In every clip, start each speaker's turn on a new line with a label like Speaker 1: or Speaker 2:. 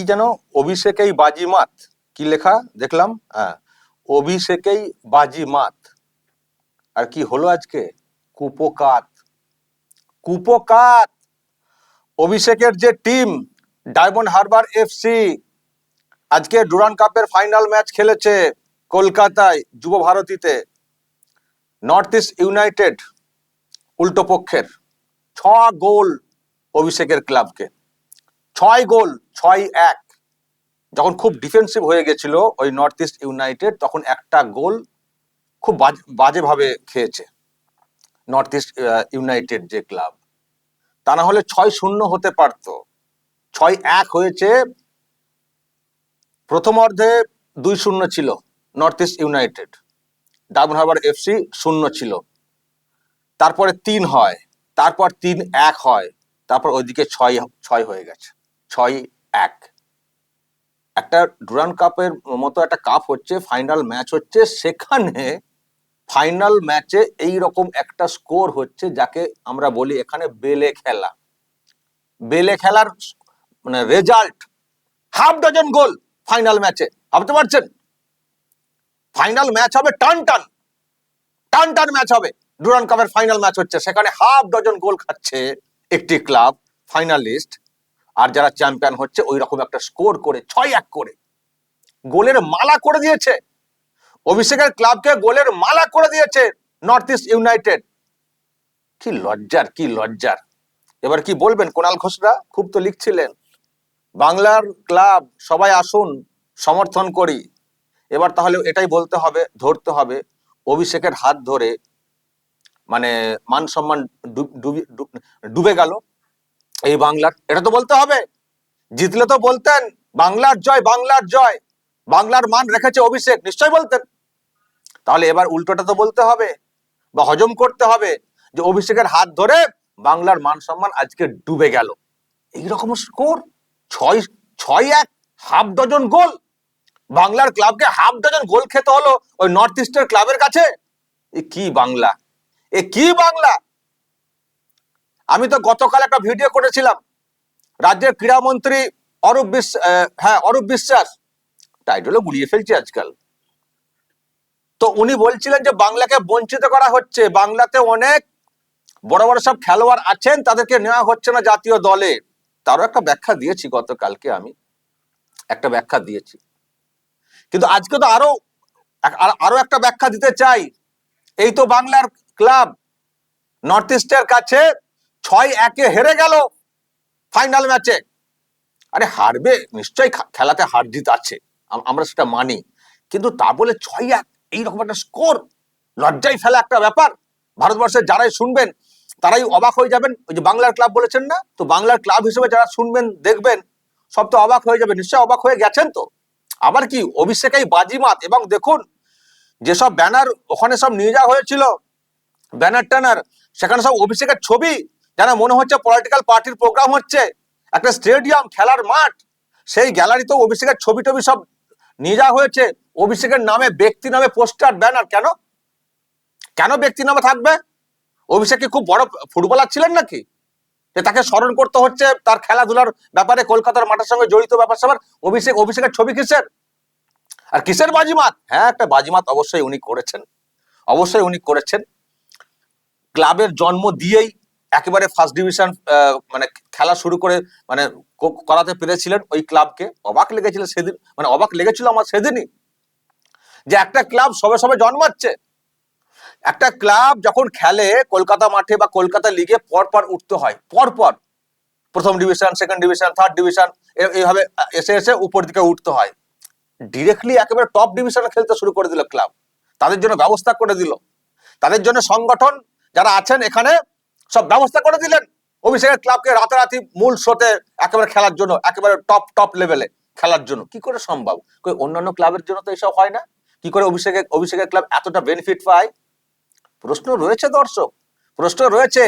Speaker 1: যেন অভিষেকেই বাজিমাত কি লেখা? দেখলাম হ্যাঁ। অভিষেকেই বাজিমাত আর কি হলো আজকে? কুপকাত। কুপকাত! অভিষেকের যে টিম, ডায়মন্ড হারবার এফসি, আজকে ডুরান কাপের ফাইনাল ম্যাচ খেলেছে কলকাতায় যুব ভারতীতে। নর্থ ইস্ট ইউনাইটেড, উল্টো পক্ষের। ছ গোল অভিষেকের ক্লাবকে। ছয় গোল, ছয় এক। যখন খুব ডিফেন্সিভ হয়ে গেছিল ওই নর্থ ইস্ট ইউনাইটেড তখন একটা গোল খুব বাজে- বাজেভাবে খেয়েছে নর্থ ইস্ট ইউনাইটেড যে ক্লাব তা না হলে ছয় শূন্য হতে পারত। ছয় এক হয়েছে, প্রথম অর্ধে দুই শূন্য ছিল North East United Diamond Harbour FC শূন্য ছিল। তারপরে তিন হয়, তারপর তিন এক হয়, তারপর ওইদিকে ছয় ছয় হয়ে গেছে। ছয় এক। একটা ডুরান কাপের মতো একটা কাপ হচ্ছে ফাইনাল ম্যাচ হচ্ছে। সেখানে ফাইনাল ম্যাচে এই রকম একটা স্কোর হচ্ছে যাকে আমরা বলি এখানে বেলে খেলা। বেলে খেলার মানে result half dozen goal final ম্যাচে ভাবতে পারছেন? ফাইনাল ম্যাচ হবে টান টান। টান টান ম্যাচ হবে। ডুরান কাপের ফাইনাল ম্যাচ হচ্ছে। সেখানে হাফ ডজন গোল খাচ্ছে একটি ক্লাব ফাইনালিস্ট আর যারা চ্যাম্পিয়ন হচ্ছে ওই রকম একটা স্কোর করে ছয় এক করে। গোলের মালা করে দিয়েছে। অভিষেকের ক্লাবকে গোলের মালা করে দিয়েছে নর্থ ইস্ট ইউনাইটেড কি লজ্জার কি লজ্জার। এবার কি বলবেন কোনাল ঘোষরা? খুব তো লিখছিলেন। বাংলার ক্লাব সবাই আসুন, সমর্থন করি। এবার তাহলে এটাই বলতে হবে, ধরতে হবে, অভিষেকের হাত ধরে মানে মান সম্মান ডুব- গেল। এই বাংলার এটা তো বলতে হবে। জিতলে তো বলতেন, বাংলার জয় বাংলার জয়। বাংলার মান রেখেছে অভিষেক নিশ্চয় বলতেন। তাহলে এবার উল্টোটা তো বলতে হবে, বা হজম করতে হবে, যে অভিষেকের হাত ধরে বাংলার মান সম্মান আজকে ডুবে গেল। এইরকম স্কোর, ছয় ছয় এক, হাফ ডজন গোল। বাংলার ক্লাবকে হাফ ডজন গোল খেতে হলো ওই নর্থ ইস্টের ক্লাবের কাছে। এ কি বাংলা? এ কি বাংলা? আমি তো গতকাল একটা ভিডিও করেছিলাম। রাজ্যের ক্রীড়ামন্ত্রী অরূপ বিশ্বাস হ্যাঁ অরূপ বিশ্বাস। টাইটেলও গুলিয়ে ফেলছে আজকাল। তো উনি বলছিলেন যে বাংলাকে বঞ্চিত করা হচ্ছে। বাংলাতে অনেক বড় বড় সব খেলোয়াড় আছেন, তাদেরকে নেওয়া হচ্ছে না জাতীয় দলে। তারও একটা ব্যাখ্যা দিয়েছি গতকালকে আমি। একটা ব্যাখ্যা দিয়েছি। কিন্তু আজকে তো আরও আর- আরও একটা ব্যাখ্যা দিতে চাই। এই তো বাংলার ক্লাব নর্থ ইস্টের কাছে ছয় একে হেরে গেল ফাইনাল ম্যাচে আরে হারবে, নিশ্চয়ই খেলাতে হার জিত আছে। আমরা সেটা মানি। কিন্তু তা বলে ছয় এক, এইরকম একটা স্কোর লজ্জায় ফেলা একটা ব্যাপার। ভারতবর্ষের যারাই শুনবেন, তারাই অবাক হয়ে যাবেন। ওই যে বাংলার ক্লাব বলেছেন না? তো বাংলার ক্লাব হিসেবে যারা শুনবেন, দেখবেন, সব তো অবাক হয়ে যাবে। নিশ্চয়ই অবাক হয়ে গেছেন তো। আবার কি অভিষেকেই বাজিমাত, এবং দেখুন, যেসব ব্যানার ওখানে সব নিয়ে যাওয়া হয়েছিল। ব্যানার ট্যানার সেখানে সব অভিষেকের ছবি যেন মনে হচ্ছে পলিটিক্যাল পার্টির প্রোগ্রাম হচ্ছে। একটা স্টেডিয়াম খেলার মাঠ। সেই গ্যালারিতেও অভিষেকের ছবি টবি সব নিয়ে যাওয়া হয়েছে। অভিষেকের নামে, ব্যক্তি নামে পোস্টার ব্যানার কেন? কেন ব্যক্তি নামে থাকবে? অভিষেক কি খুব বড় ফুটবলার ছিলেন নাকি? যে তাকে স্মরণ করতে হচ্ছে, তার খেলাধুলার ব্যাপারে, কলকাতার মাঠের সঙ্গে জড়িত ব্যাপার স্যাপার অভিষেক, অভিষেকের ছবি কিসের? আর কিসের বাজিমাত? হ্যাঁ একটা বাজিমাত অবশ্যই উনি করেছেন। অবশ্যই উনি করেছেন। ক্লাবের জন্ম দিয়েই একেবারে ফার্স্ট ডিভিশন মানে খেলা শুরু করে মানে করাতে পেরেছিলেন ওই ক্লাবকে। অবাক লেগেছিল সেদিন মানে অবাক লেগেছিল আমার সেদিনই, যে একটা ক্লাব সবে সবে জন্মাচ্ছে। একটা ক্লাব যখন খেলে, কলকাতা মাঠে বা কলকাতা লিগে পর পর উঠতে হয়, পর পর। প্রথম division second division third division এইভাবে এসে এসে উপর দিকে উঠতে হয়। ডিরেক্টলি একেবারে টপ ডিভিশনে খেলতে শুরু করে দিল ক্লাব। তাদের জন্য ব্যবস্থা করে দিল। তাদের জন্য সংগঠন যারা আছেন এখানে সব ব্যবস্থা করে দিলেন। অভিষেকের ক্লাবকে রাতারাতি মূল শোতে একেবারে খেলার জন্য, একেবারে টপ টপ লেভেলে খেলার জন্য। কি করে সম্ভব? অন্যান্য ক্লাবের জন্য তো এসব হয় না। কি করে অভিষেকের অভিষেকের ক্লাব এতটা বেনিফিট পায়? প্রশ্ন রয়েছে দর্শক। প্রশ্ন রয়েছে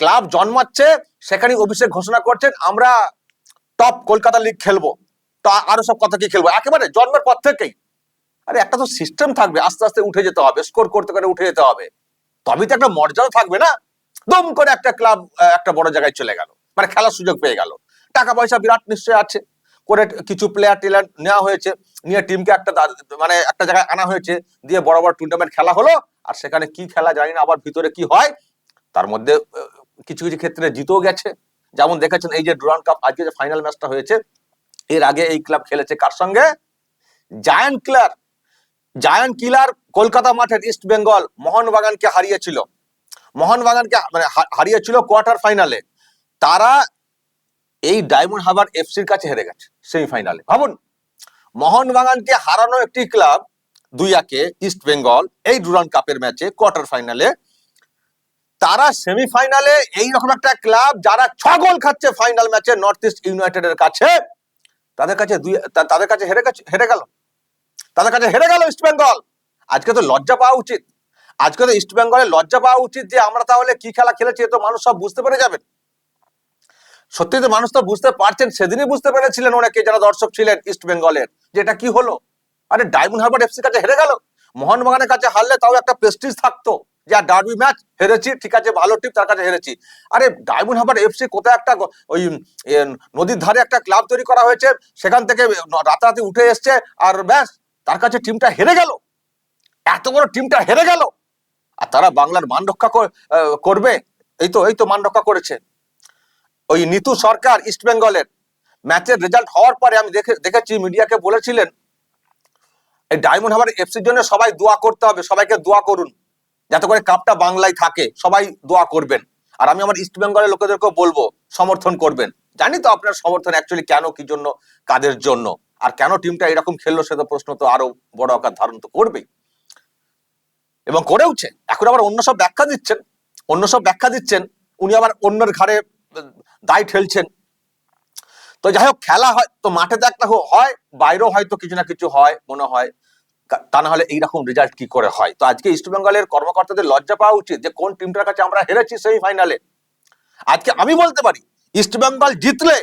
Speaker 1: ক্লাব জন্মাচ্ছে, সেখানে অভিষেক ঘোষণা করছেন, আমরা টপ কলকাতা লিগ খেলব। তো আরও সব কথা কি খেলব? একেবারে জন্মের পর থেকেই। আরে একটা তো সিস্টেম থাকবে, আস্তে আস্তে উঠে যেতে হবে স্কোর করতে করে উঠে যেতে হবে। তবেই তো একটা মর্যাদা থাকবে না? দম করে একটা ক্লাব একটা বড় জায়গায় চলে গেল। মানে খেলার সুযোগ পেয়ে গেল। টাকা পয়সা বিরাট নিশ্চয় আছে। করে কিছু প্লেয়ার টেলার নেওয়া হয়েছে। নিয়ে টিমকে একটা মানে একটা জায়গায় আনা হয়েছে। দিয়ে বড় বড় টুর্নামেন্ট খেলা হলো। আর সেখানে কি খেলা জানি না, আবার ভিতরে কি হয়। তার মধ্যে কিছু কিছু ক্ষেত্রে জিতেও গেছে। যেমন দেখেছেন এই যে ডুরান কাপ, আজকে যে ফাইনাল ম্যাচটা হয়েছে, এর আগে এই ক্লাব খেলেছে কার সঙ্গে? Giant killer. Giant killer Kolkata মাঠের ইস্ট বেঙ্গল মোহনবাগানকে হারিয়েছিল। মোহনবাগানকে মানে হারিয়েছিল কোয়ার্টার ফাইনালে। তারা এই ডায়মন্ড হারবার এফসির কাছে হেরে গেছে সেমিফাইনালে। ভাবুন, মোহনবাগানকে হারানো একটি ক্লাব দুই একে, ইস্ট বেঙ্গল, এই ডুরান কাপের ম্যাচে কোয়ার্টার ফাইনালে। তারা সেমিফাইনালে এইরকম একটা ক্লাব যারা ছ গোল খাচ্ছে ফাইনাল ম্যাচে নর্থ ইস্ট ইউনাইটেডের কাছে, তাদের কাছে দুই তাদের কাছে হেরে গেছে, হেরে গেল। তাদের কাছে হেরে গেল ইস্ট বেঙ্গল। আজকে তো লজ্জা পাওয়া উচিত। আজকে তো ইস্ট বেঙ্গলের লজ্জা পাওয়া উচিত যে আমরা তাহলে কি খেলা খেলেছি তো মানুষ সব বুঝতে পেরে যাবেন সত্যি তো মানুষ তো বুঝতে পারছেন, সেদিনই বুঝতে পেরেছিলেন অনেকে যারা দর্শক ছিলেন ইস্ট বেঙ্গলের যে এটা কি হলো? আরে ডায়মন্ড হারবার এফসির কাছে হেরে গেল। মোহনবাগানের কাছে হারলে তাও একটা প্রেস্টিজ থাকতো যে, আর ডার্বি ম্যাচ হেরেছি, ঠিক আছে, ভালো টিম তার কাছে হেরেছি। আরে ডায়মন্ড হারবার এফসি কোথায় একটা ওই নদীর ধারে একটা ক্লাব তৈরি করা হয়েছে, সেখান থেকে রাতারাতি উঠে এসছে, আর ব্যাস, তার কাছে টিমটা হেরে গেল। এত বড় টিমটা হেরে গেল। আর তারা বাংলার মান রক্ষা করবে। এই তো এই তো মান রক্ষা করেছে। ওই নিতু সরকার ইস্ট বেঙ্গলের ম্যাচের রেজাল্ট হওয়ার পরে আমি দেখে, দেখেছি, মিডিয়াকে বলেছিলেন, এই ডায়মন্ড হারবার এফসির জন্য সবাই দোয়া করতে হবে, সবাইকে দোয়া করুন। যাতে করে কাপটা বাংলায় থাকে, সবাই দোয়া করবেন। আর আমি আমার ইস্ট বেঙ্গলের লোকেদেরকেও বলব, সমর্থন করবেন। জানি তো আপনার সমর্থন অ্যাকচুয়ালি কেন, কি জন্য, কাদের জন্য। আর কেন টিমটা এরকম খেললো, সে তো প্রশ্ন তো আরও বড় আকার ধারণ তো করবেই। এবং করেওছে এখন আবার অন্য সব ব্যাখ্যা দিচ্ছেন। অন্য সব ব্যাখ্যা দিচ্ছেন। উনি আবার অন্যের ঘাড়ে দায় ঠেলছেন। তো যাই হোক, খেলা হয়, তো মাঠে তো একটা হয়, বাইরেও হয়তো কিছু না কিছু হয়, মনে হয়। তা না হলে এইরকম রেজাল্ট কি করে হয়? তো আজকে ইস্ট বেঙ্গলের কর্মকর্তাদের লজ্জা পাওয়া উচিত যে, কোন টিমটার কাছে আমরা হেরেছি সেই ফাইনালে আজকে আমি বলতে পারি ইস্ট বেঙ্গল জিতলে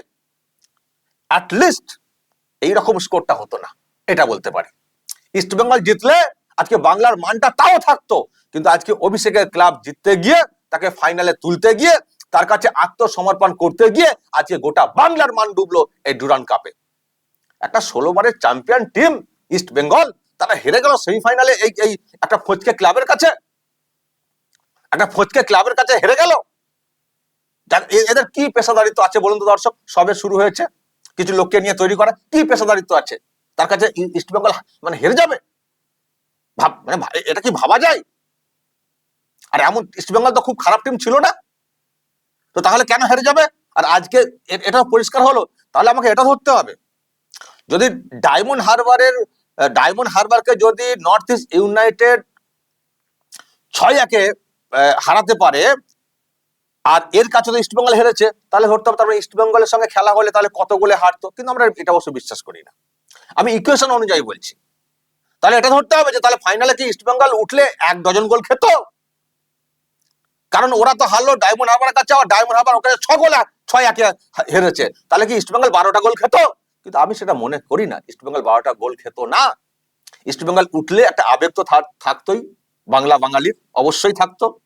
Speaker 1: লিস্ট এইরকম স্কোরটা হতো না। এটা বলতে পারি। ইস্ট বেঙ্গল জিতলে আজকে বাংলার মানটা তাও থাকতো। কিন্তু আজকে অভিষেকের ক্লাব জিততে গিয়ে, তাকে ফাইনালে তুলতে গিয়ে, তার কাছে আত্মসমর্পণ করতে গিয়ে আজকে গোটা বাংলার মান ডুবলো এই ডুরান কাপে একটা ষোলো বারের চ্যাম্পিয়ন টিম ইস্ট বেঙ্গল তারা হেরে গেল সেমিফাইনালে এই এই একটা ফচকে ক্লাবের কাছে। একটা ফচকে ক্লাবের কাছে হেরে গেল। এদের কি পেশাদারিত্ব আছে বলুন তো দর্শক? সবে শুরু হয়েছে। কিছু লোককে নিয়ে তৈরি করা কি পেশাদারিত্ব আছে? তার কাছে ইস্ট বেঙ্গল মানে হেরে যাবে। মানে এটা কি ভাবা যায়? আর এমন ইস্ট বেঙ্গল তো খুব খারাপ টিম ছিল না। তো তাহলে কেন হেরে যাবে? আর আজকে এটা পরিষ্কার হলো, তাহলে আমাকে এটা ধরতে হবে। যদি ডায়মন্ড হারবারের ডায়মন্ড হারবারকে যদি নর্থ ইস্ট ইউনাইটেড ছয় একে হারাতে পারে, আর এর কাছে তো ইস্ট বেঙ্গল হেরেছে, তাহলে ধরতে হবে তারপরে ইস্ট বেঙ্গলের সঙ্গে খেলা হলে তাহলে কত গোলে হারতো? কিন্তু আমরা এটা অবশ্য বিশ্বাস করি না। আমি ইকুয়েশন অনুযায়ী বলছি। তাহলে এটা ধরতে হবে যে তাহলে ফাইনালে কি ইস্ট বেঙ্গল উঠলে এক ডজন গোল খেত? কারণ ওরা তো হারলো ডায়মন্ড হারবারের কাছে, আবার ডায়মন্ড হারবার ওখানে ছ গোল ছয় একে হেরেছে। তাহলে কি ইস্ট বেঙ্গল বারোটা গোল খেত? কিন্তু আমি সেটা মনে করি না ইস্ট বেঙ্গল বারোটা গোল খেত না। ইস্ট বেঙ্গল উঠলে একটা আবেগ তো থাক- থাকতোই, বাংলা বাঙালির অবশ্যই থাকতো।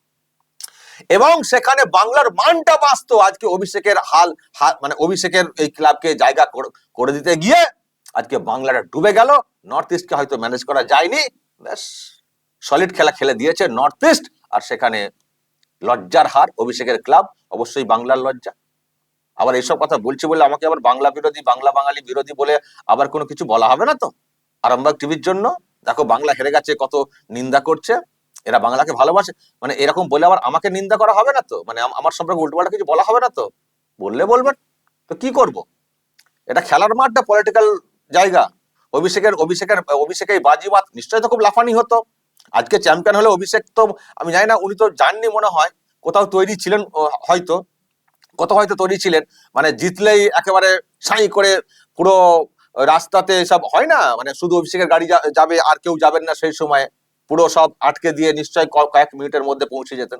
Speaker 1: এবং সেখানে বাংলার মানটা বাঁচতো আজকে অভিষেকের হাল মানে অভিষেকের এই ক্লাবকে জায়গা করে দিতে গিয়ে, আজকে বাংলাটা ডুবে গেল। নর্থ ইস্টকে হয়তো ম্যানেজ করা যায়নি। ব্যাস সলিড খেলা খেলে দিয়েছে নর্থ ইস্ট আর সেখানে লজ্জার হার, অভিষেকের ক্লাব অবশ্যই বাংলার লজ্জা। আবার এইসব কথা বলছি বলে আমাকে আবার বাংলা বিরোধী, বাংলা বাঙালি বিরোধী বলে আবার কোনো কিছু বলা হবে না তো? আরামবাগ টিভির জন্য? দেখো, বাংলা হেরে গেছে, কত নিন্দা করছে। এরা বাংলাকে ভালোবাসে। মানে এরকম বলে আবার আমাকে নিন্দা করা হবে না তো? মানে আমার সম্পর্কে উল্টোপাল্টা কিছু বলা হবে না তো? বললে বলবেন। তো কি করব? এটা খেলার মাঠটা পলিটিক্যাল জায়গা। অভিষেকের অভিষেকের অভিষেকের বাজিবাত নিশ্চয়ই তো খুব লাফানি হতো। আজকে চ্যাম্পিয়ন হলে অভিষেক তো, আমি জানি না, উনি তো জাননি মনে হয়, কোথাও তৈরি ছিলেন হয়তো, কোথাও হয়তো তৈরি ছিলেন মানে জিতলেই একেবারে সাই করে পুরো রাস্তাতে সব হয় না মানে শুধু অভিষেকের গাড়ি যাবে, আর কেউ যাবেন না সেই সময়, পুরো সব আটকে দিয়ে নিশ্চয়ই কয়েক মিনিটের মধ্যে পৌঁছে যেতেন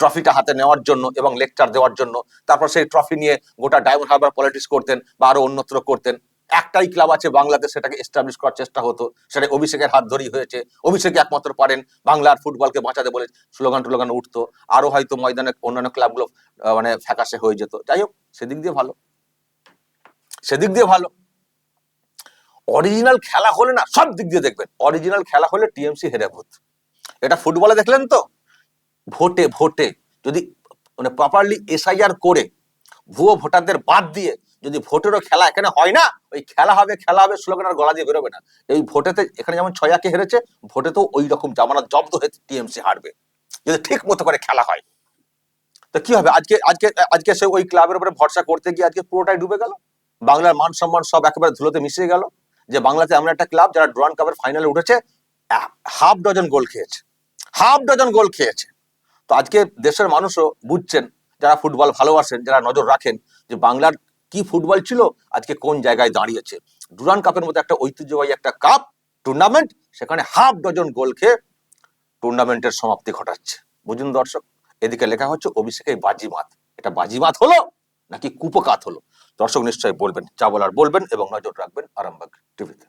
Speaker 1: ট্রফিটা হাতে নেওয়ার জন্য এবং লেকচার দেওয়ার জন্য, তারপর সেই ট্রফি নিয়ে গোটা ডায়মন্ড হারবার পলিটিক্স করতেন বা আরও অন্যত্র করতেন। একটাই ক্লাব আছে বাংলাদেশ, সেটাকে এস্টাবলিশ করার চেষ্টা হতো। সেটা অভিষেকের হাত ধরেই হয়েছে। অভিষেক একমাত্র পারেন বাংলার ফুটবলকে বাঁচাতে বলে স্লোগান টোলোগান উঠতো। আরও হয়তো ময়দানে অন্যান্য ক্লাবগুলো মানে ফ্যাকাশে হয়ে যেত। যাই হোক, সেদিক দিয়ে ভালো। সেদিক দিয়ে ভালো। অরিজিনাল খেলা হলে না, সব দিক দিয়ে দেখবেন। অরিজিনাল খেলা হলে টিএমসি হেরে ভূত। এটা ফুটবলে দেখলেন তো? ভোটে ভোটে। যদি মানে প্রপারলি এসআইআর করে, ভুয়ো ভোটারদের বাদ দিয়ে যদি ভোটেরও খেলা এখানে হয় না, ওই খেলা হবে খেলা হবে, স্লোগান আর গলা দিয়ে বেরোবে না। এই ভোটেতে এখানে যেমন ছয়াকে হেরেছে ভোটে তো ওই রকম জামানত জব্দ হয়ে টিএমসি হারবে। যদি ঠিক মতো করে খেলা হয়। তো কি হবে? আজকে আজকে আজকে সে ওই ক্লাবের উপরে ভরসা করতে গিয়ে আজকে পুরোটাই ডুবে গেল? বাংলার মান সম্মান সব একেবারে ধুলোতে মিশে গেল? যে বাংলাতে এমন একটা ক্লাব যারা ড্রয়ান কাপের ফাইনালে উঠেছে হাফ ডজন গোল খেয়েছে। হাফ ডজন গোল খেয়েছে। তো আজকে দেশের মানুষও বুঝছেন, যারা ফুটবল ভালোবাসেন, যারা নজর রাখেন, যে বাংলার কি ফুটবল ছিল? আজকে কোন জায়গায় দাঁড়িয়েছে? ডুরান কাপের মধ্যে একটা ঐতিহ্যবাহী একটা কাপ টুর্নামেন্ট সেখানে হাফ ডজন গোল খেয়ে টুর্নামেন্টের সমাপ্তি ঘটাচ্ছে। বুঝুন দর্শক, এদিকে লেখা হচ্ছে অভিষেকের বাজিমাত। এটা বাজিমাত হলো নাকি কুপকাত হলো? দর্শক নিশ্চয়ই বলবেন, যা বলার বলবেন এবং নজর রাখবেন আরামবাগ টিভিতে।